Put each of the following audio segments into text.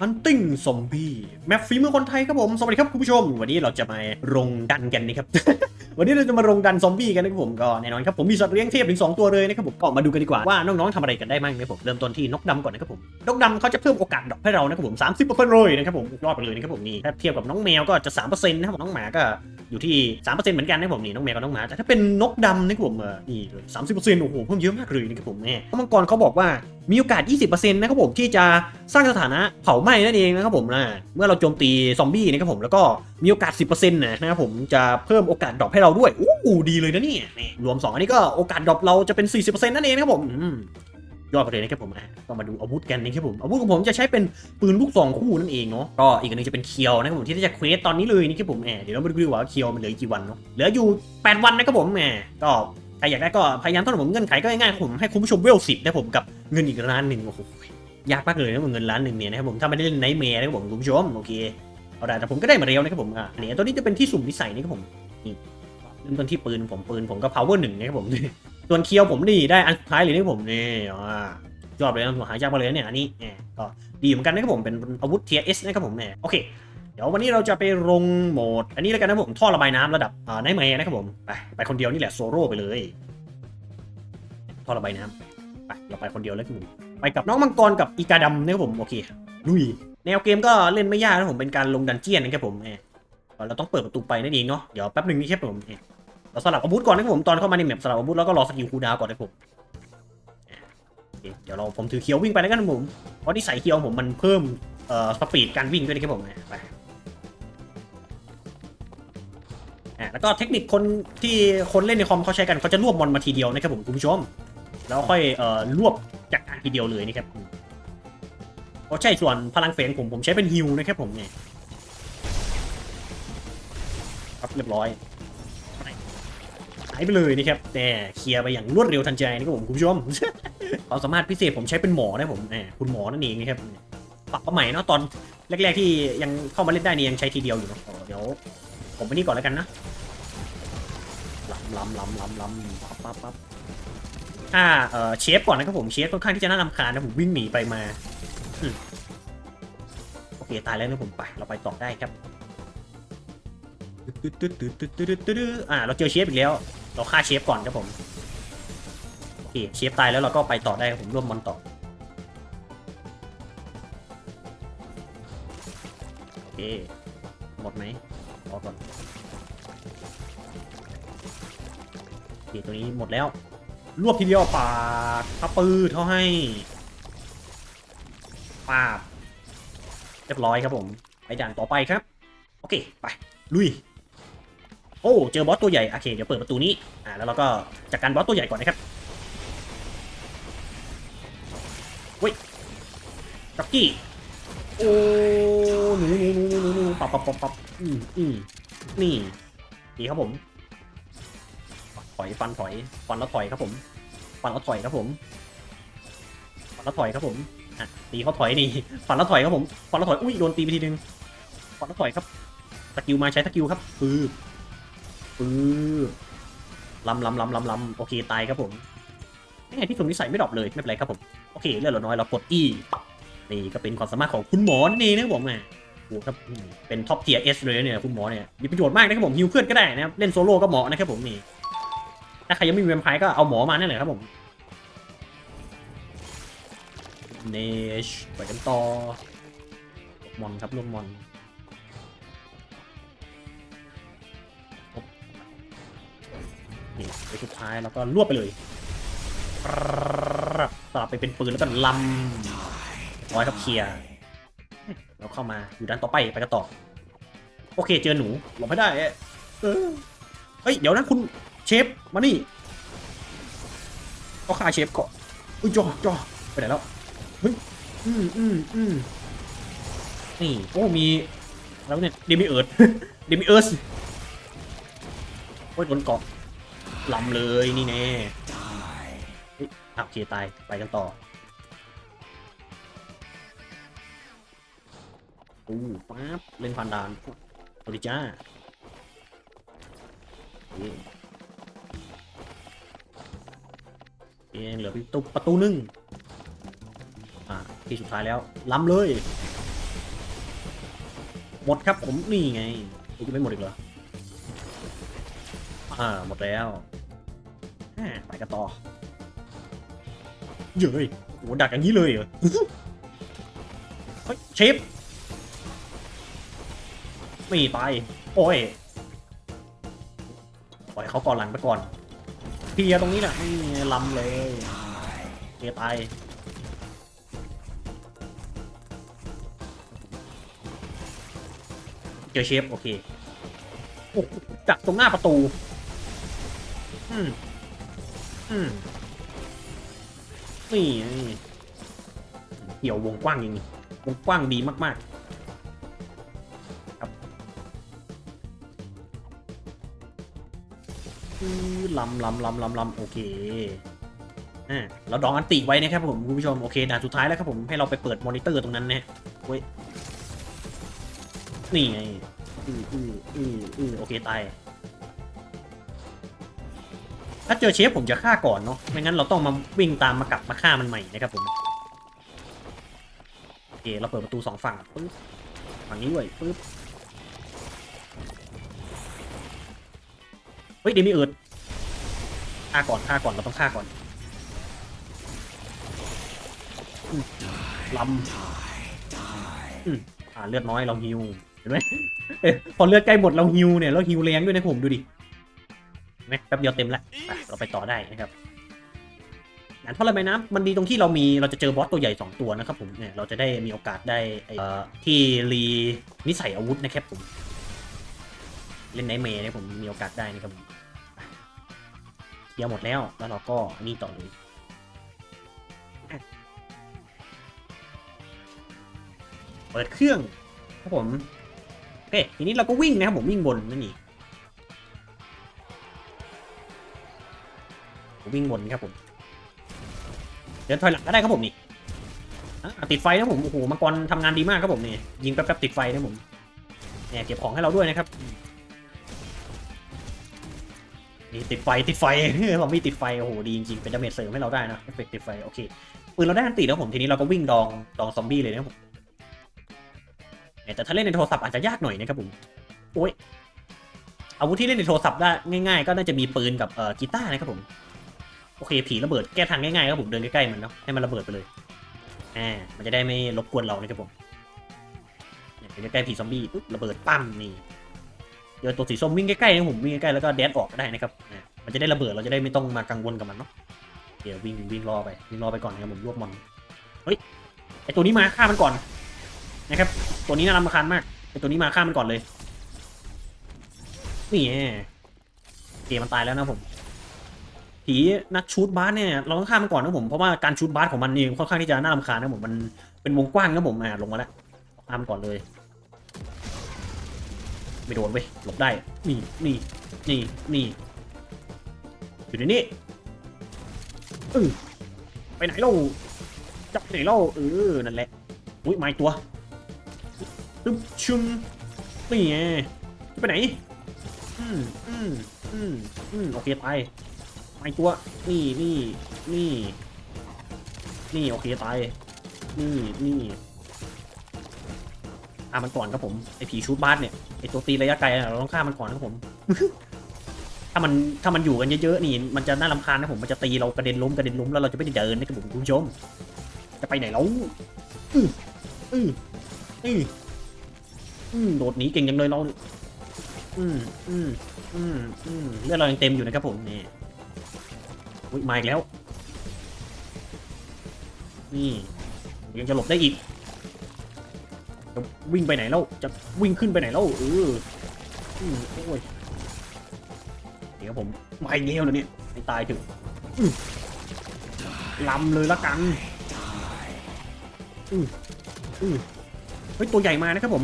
อันติ้งซอมบี้แมปฝีมือคนไทยครับผม สวัสดีครับคุณผู้ชม วันนี้เราจะมาลงดันกันนะครับ วันนี้เราจะมาลงดันซอมบี้กันนะครับผมก็แน่นอนครับผมมีสัตว์เลี้ยงเทพถึง 2 ตัวเลยนะครับผมก็มาดูกันดีกว่าว่าน้องๆทำอะไรกันได้บ้างนะครับผมเริ่มต้นที่นกดำก่อนนะครับผมนกดำเขาจะเพิ่มโอกาสดอปให้เรานะครับผม30%เลยนะครับผมรอดไปเลยนะครับผมนี่ถ้าเทียบกับน้องแมวก็จะ3%นะครับผมน้องหมาก็อยู่ที่3%เหมือนกันนะครับผมนี่น้องแมวกับน้องหมาแต่ถ้าเป็นนกดำนะครับผมเออนี่เลย30%โอ้โหเพิ่มเยอะมากเลยนะครับผมแม่มังกรเขาบอกว่า มีโอกาส 20%นะครับผมที่จะสร้างสถานะเผาไหม้นั่นเองนะครับผมนะเมื่อเราโจมตีซอมบี้นะครับผมแล้วก็มีโอกาส 10%นะนะครับผมจะเพิ่มโอกาสดรอปให้เราด้วยอู้ดีเลยนะเนี่ยรวม 2 อันนี้ก็โอกาสดรอปเราจะเป็น 40%นั่นเองนะครับผมยอดไปเลยนะครับผมก็มาดูอาวุธกันนะครับผมอาวุธของผมจะใช้เป็นปืนลูกซองคู่นั่นเองเนาะก็อีกอันหนึงจะเป็นเคียวนะครับผมที่จะเควสตอนนี้เลยนี่ครับผมแหมเดี๋ยวเรามาดูดีกว่าเคียวมันเหลืออีกกี่วันเนาะเหลืออยู่ 8 วันนะครับผมแหมก็ รอยากได้ก็พยายามทำผมเงื่อนไขก็ง่ายๆผมให้คุณผู้ชมเวลสิบนะผมกับเงินอีกล้านหนึ่งโอ้โหยากมากเลยนะเงินล้านหนึ่งเนี่ยนะครับผมถ้าไม่ได้เล่นไนท์เมย์นะครับผมคุณผู้ชมโอเคเอาได้แต่ผมก็ได้มาเร็วนะครับผมอะเนี่ยตัวนี้จะเป็นที่สุ่มนิสัยนี่ครับผมนี่เริ่มต้นที่ปืนผมปืนผมก็ power หนึ่งนะครับผมส่วนเคียวผมนี่ได้อันสุดท้ายเลยนะครับผมนี่อ่ายอดเลยนะผมหายากมาเลยเนี่ยอันนี้เนี่ยก็ดีเหมือนกันนะครับผมเป็นอาวุธ tier S นะครับผมเนี่ยโอเค เดี๋ยววันนี้เราจะไปลงโหมด อันนี้แล้วกันนะผมท่อระบายน้ำระดับอ่าไนท์แมร์นะครับผมไปไปคนเดียวนี่แหละโซโล่ไปเลย ท่อระบายน้ำไปเราไปคนเดียวแล้วครับผมไปกับน้องมังกรกับอีกาดำนะครับผมโอเคลุยแนวเกมก็เล่นไม่ยากนะผมเป็นการลงดันเจียนนะครับผมเออเราต้องเปิดประตูไปนั่นเองเนาะเดี๋ยวแป๊บหนึ่งนี่ครับผมเราสลับอาวุธก่อนนะครับผมตอนเข้ามาในแมปสลับอาวุธแล้วก็รอสกิลคูดาวก่อนนะครับผมเดี๋ยวเราผมถือเคียววิ่งไปแล้วกันนะผมเพราะนิสัยเคียวผมมันเพิ่มเอ่อสปีดการวิ่งด้วยนะครับผมไป แล้วก็เทคนิคคนที่คนเล่นในคอมเขาใช้กันเขาจะรวบมอนมาทีเดียวนะครับผมคุณผู้ชม แล้วค่อยเอ่อรวบจากการทีเดียวเลยนะครับอืมเพราะใช่ส่วนพลังเฟนผมผมใช้เป็นฮิวนะครับผมเนี่ยครับเรียบร้อยหายไปเลยนะครับแต่เคลียร์ไปอย่างรวดเร็วทันใจนะครับผมคุณผู้ชมความสามารถพิเศษผมใช้เป็นหมอนะผมแหมคุณหมอนั่นเองนะครับปรับมาใหม่เนาะตอนแรกๆที่ยังเข้ามาเล่นได้นี่ยังใช้ทีเดียวอยู่เนาะเดี๋ยวผมไปนี่ก่อนแล้วกันนะ ล้ำล้ำล้ำล้ำปั๊บปั๊บปั๊บอ่าเออเชฟก่อนนะครับผมเชฟค่อนข้างที่จะน่ารำคาญนะผมวิ่งหนีไปมาโอเคตายแล้วนะผมไป เราไปต่อได้ครับอ่าเราเจอเชฟอีกแล้ว เราฆ่าเชฟก่อนครับผมโอเคเชฟตายแล้วเราก็ไปต่อได้ครับผมร่วมมอนต่อโอเค ตัวนี้หมดแล้ว รวบทีเดียวปาดพับปืดเขาให้ปาบเรียบร้อยครับผม ไปด่านต่อไปครับ โอเค ไป ลุย โอ้ เจอบอสตัวใหญ่ โอเค เดี๋ยวเปิดประตูนี้ อ่า แล้วเราก็จัดการบอสตัวใหญ่ก่อนนะครับเว้ยจ็อกกี้ โอ้หนูหนูหนูหนูหนูปับปับปับปับอืมอืมนี่ ดีครับผม ถอยฟันถอยฟันแล้วถอยครับผมฟันแล้วถอยครับผมฟันแล้วถอยครับผมอะตีเขาถอยนี่ฟันแล้วถอยครับผมฟันแล้วถอยอุ้ยโดนตีไปทีนึงฟันแล้วถอยครับสกิลมาใช้สกิลครับปื๊บปื๊บลำลำลำลำลำโอเคตายครับผมนี่ไงที่สุ่มนิสัยไม่ดรอปเลยไม่เป็นไรครับผมโอเคเลือดเราน้อยเรากด E นี่ก็เป็นความสามารถของคุณหมอนั่นเองนะครับผมแหมโอ้ครับเป็นท็อปเทียร์เอสเลยเนี่ยคุณหมอเนี่ยมีประโยชน์มากนะครับผมฮิวเพื่อนก็ได้นะครับเล่นโซโล่ก็เหมาะนะครับผมนี่ ใครยังไม่มีแวมไพร์ก็เอาหมอมานั่นแหละครับผมเนชไปกันต่อมอนครับลงมอนนี่ไปสุดท้ายแล้วก็รวบไปเลยปรับสลับไปเป็นปืนแล้วก็ลำร้อยครับเคลียร์เราเข้ามาอยู่ด้านต่อไปไปกันต่อ โอเคเจอหนูหลบไม่ได้ เออเฮ้ย เดี๋ยวนะคุณ เชฟมานี่ก็ฆ่าเชฟก่อนอุ้ยจอจอไปไหนแล้วเฮ้ยอืมอืมอืมนี่โอ้มีแล้วเนี่ยเดมิเอิร์ดเดมิเอิร์สโอ้ยโดนเกาะลำเลยนี่แน่เฮ้ยอะโอเคตายไปกันต่ออู้ปั๊บเล่นพันดานสวัสดีจ้า เองเหลือประตูประตูหนึ่งอ่าที่สุดท้ายแล้วล้ำเลย หมดครับผมนี่ไงกูไม่หมดอีกเหรออ่าหมดแล้วไปกันต่อเย้ยโหดักอย่างนี้เลยเหรอเฮ้ยเชฟไม่ไปโอ้ยปล่อยเขาก่อนหลังไปก่อน เคลียตรงนี้แหละนี่ลำเลยเคลียร์ตายเจอเชฟโอเคโอ้โหดักตรงหน้าประตู อืม อืม นี่นี่เหี่ยววงกว้างจริงๆวงกว้างดีมาก ๆ ล้ำล้ำล้ำล้ำล้ำโอเคอ่าเราดองอันติไว้นะครับผมคุณผู้ชมโอเคด่านสุดท้ายแล้วครับผมให้เราไปเปิดมอนิเตอร์ตรงนั้นนะเว้ยนี่ไงอืออืออืออือโอเคตายถ้าเจอเชฟผมจะฆ่าก่อนเนาะไม่งั้นเราต้องมาวิ่งตามมากลับมาฆ่ามันใหม่นะครับผมโอเคเราเปิดประตูสองฝั่งปึ๊บฝั่งนี้ด้วยปึ๊บเฮ้ยเดมิเอิร์ด ฆ่าก่อนฆ่าก่อนเราต้องฆ่าก่อนลำอ่าเลือดน้อยเราฮิวเห็นไหมเอ้ยพอเลือดใกล้หมดเราฮิวเนี่ยเราฮิวแรงด้วยนะผมดูดิเห็นไหมแป๊บเดียวเต็มล้วไปเราไปต่อได้นะครับงานท่อระบายน้ำมันดีตรงที่เรามีเราจะเจอบอสตัวใหญ่ 2 ตัวนะครับผมเนี่ยเราจะได้มีโอกาสได้ไอ้ที่รีนิสัยอาวุธนะครับผม เล่นไนเมย์เนี่ยผมมีโอกาสได้นะครับผม เคลียร์หมดแล้ว แล้วเราก็นี่ต่อเลยเปิดเครื่องครับผมโอเคทีนี้เราก็วิ่งนะครับผมวิ่งบนนั่นนี่วิ่งบนครับผม เดินถอยหลังก็ได้ครับผมนี่อะติดไฟนะผมโอ้โหมังกรทำงานดีมากครับผมนี่ยิงแป๊บๆติดไฟนะผมเนี่ยเก็บของให้เราด้วยนะครับ ติดไฟติดไฟเรามีติดไฟ โอ้โห ดีจริงๆ เป็นดาเมจเสริมให้เราได้นะเอฟเฟกติดไฟ โอเค ปืนเราได้อันติแล้วผมทีนี้เราก็วิ่งดองดองซอมบี้เลยนะผมเนี่ยแต่ถ้าเล่นในโทรศัพท์อาจจะยากหน่อยนะครับผมโอ้ยอาวุธที่เล่นในโทรศัพท์ได้ง่ายๆ ก็น่าจะมีปืนกับเอ่อกีตาร์นะครับผม โอเค ผีระเบิดแก้ทางง่ายๆครับผมเดินใกล้ๆมันเนาะให้มันระเบิดไปเลยอ่ามันจะได้ไม่รบกวนเรานะครับผมเนี่ยเดินใกล้ๆผีซอมบี้ปุ๊บระเบิดปั้มนี่ เจอตัวสีส้มวิ่งใกล้ๆนะผมวิ่งใกล้ๆแล้วก็แดดออกก็ได้นะครับมันจะได้ระเบิดเราจะได้ไม่ต้องมากังวลกับมันเนาะเดี๋ยววิ่งวิ่งรอไปวิ่งรอไปก่อนนะครับผมรวบมันเฮ้ยไอตัวนี้มาฆ่ามันก่อนนะครับ ตัวนี้น่ารำคาญมากไอตัวนี้มาฆ่ามันก่อนเลยนี่เกมมันตายแล้วนะผมผีนักชูดบาสเนี่ยเราต้องฆ่ามันก่อนนะผมเพราะว่าการชูดบาสของมันนี่ค่อนข้างที่จะน่ารำคาญนะผมมันเป็นวงกว้างนะผมอ่าลงมาแล้วฆ่ามันก่อนเลย ไม่โดนเว้ยหลบได้ นี่นี่นี่นี่อยู่ในนี้เออไปไหนเล่าจับไปไหนเล่าเออนั่นแหละอุ้ยไม้ตัวตึ๊บชุมนี่ไงไปไหนอืมอืมอืมอืมโอเคตายไอตัวนี่นี่นี่นี่โอเคตายนี่นี่ฆ่ามันก่อนครับผมไอผีชูดบาสเนี่ย อตัวตีระยะไกลอะเราต้องฆ่ามันก่อนครับผม ถ้ามันถ้ามันอยู่กันเยอะๆนี่มันจะน่ารำคาญนะผมมันจะตีเรากระเด็นล้มกระเด็นล้มแล้วเราจะไม่ได้เดินนะครับผมคุณผู้ชมจะไปไหนแล้วอืออืออืออืมโดดหนีเก่งจังเลยเราเนี่ยอืมอืมอืมอืมเลือดเรายังเต็มอยู่นะครับผมนี่อุ้ยมาอีกแล้ว นี่ยังจะหลบได้อีก จะวิ่งไปไหนแล้ว จะวิ่งขึ้นไปไหนแล้วเออโอ้ยเดี๋ยวผมมาอีกแล้วนะเนี่ยให้ตายถึงลำเลยละกันอืออือเฮ้ยตัวใหญ่มานะครับผม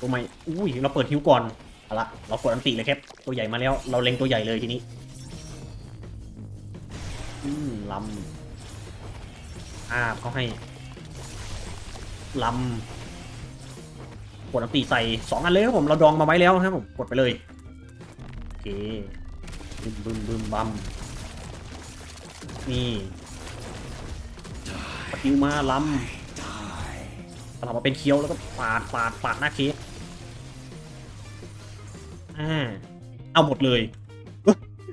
ตัวใหม่อุ้ยเราเปิดฮิวก่อนเอาละเรากดอันติเลยครับตัวใหญ่มาแล้ว เราเล็งตัวใหญ่เลยทีนี้อืมลำอาบเขาให้ลำ กดอันตีใส่สองอันเลยครับผม เราดองมาไว้แล้วนะครับผม กดไปเลย โอเค บึมบึมบึมบัมนี่ปะติวมาลำเรามาเป็นเคี้ยวแล้วก็ปาดปาดปาดหน้าเค้กอ่า เอาหมดเลย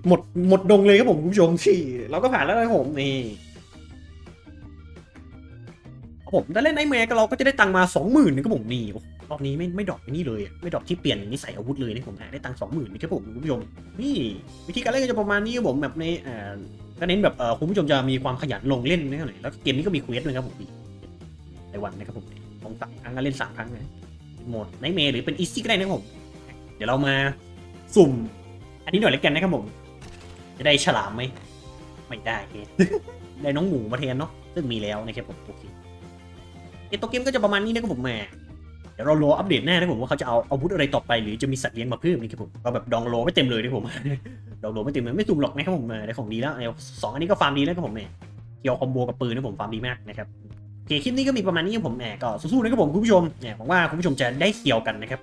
หมดหมดดงเลยครับผมคุณผู้ชมที่เราก็ผ่านแล้วนะผมนี่ผมถ้าเล่นไอแมก็เราก็จะได้ตังมาสองหมื่นนะครับผมนี่โอ้โห รอบนี้ไม่ไม่ดรอปไปนี่เลยไม่ดรอปที่เปลี่ยนนิสัยอาวุธเลยนะผมอะได้ตังค์สองหมื่นนะครับผมคุณผู้ชมนี่วิธีการเล่นก็จะประมาณนี้ครับผมแบบในอ่าก็เน้นแบบเออคุณผู้ชมจะมีความขยันลงเล่นนะครับแล้วเกมนี้ก็มีเควสด้วยครับผมในวันนะครับผมลงสามครั้งก็เล่นสามครั้งนะโหมดไนเมหรือเป็นอีซี่ก็ได้นะครับผม เดี๋ยวเรามาสุ่ม อันนี้หน่อยเล็กกันนะครับผม จะได้ฉลามไหมไม่ได้ได้น้องหมูมาแทนเนาะซึ่งมีแล้วนะครับผมโอเคตัวเกมก็จะประมาณนี้นะครับผมแหม เดี๋ยวเรารออัปเดตแน่นะผมว่าเขาจะเอาอาวุธอะไรต่อไป หรือจะมีสัตว์เลี้ยงมาเพิ่มนี่ครับผมก็แบบดองโลไม่เต็มเลยนะผมดองโลไม่เต็มเลยไม่สุ่มหรอกนะครับผมออได้ของดีแล้วไอ้สองอันนี้ก็ฟาร์มดีแล้วครับผมเนี่ยเกี่ยวคอมโบกับปืนนะผมฟาร์มดีมากนะครับโอเคคลิปนี้ก็มีประมาณนี้ครับผมแหมก็สู้ๆนะครับผมคุณผู้ชมเนี่ยหวังว่าคุณผู้ชมจะได้เคียวกันนะครับ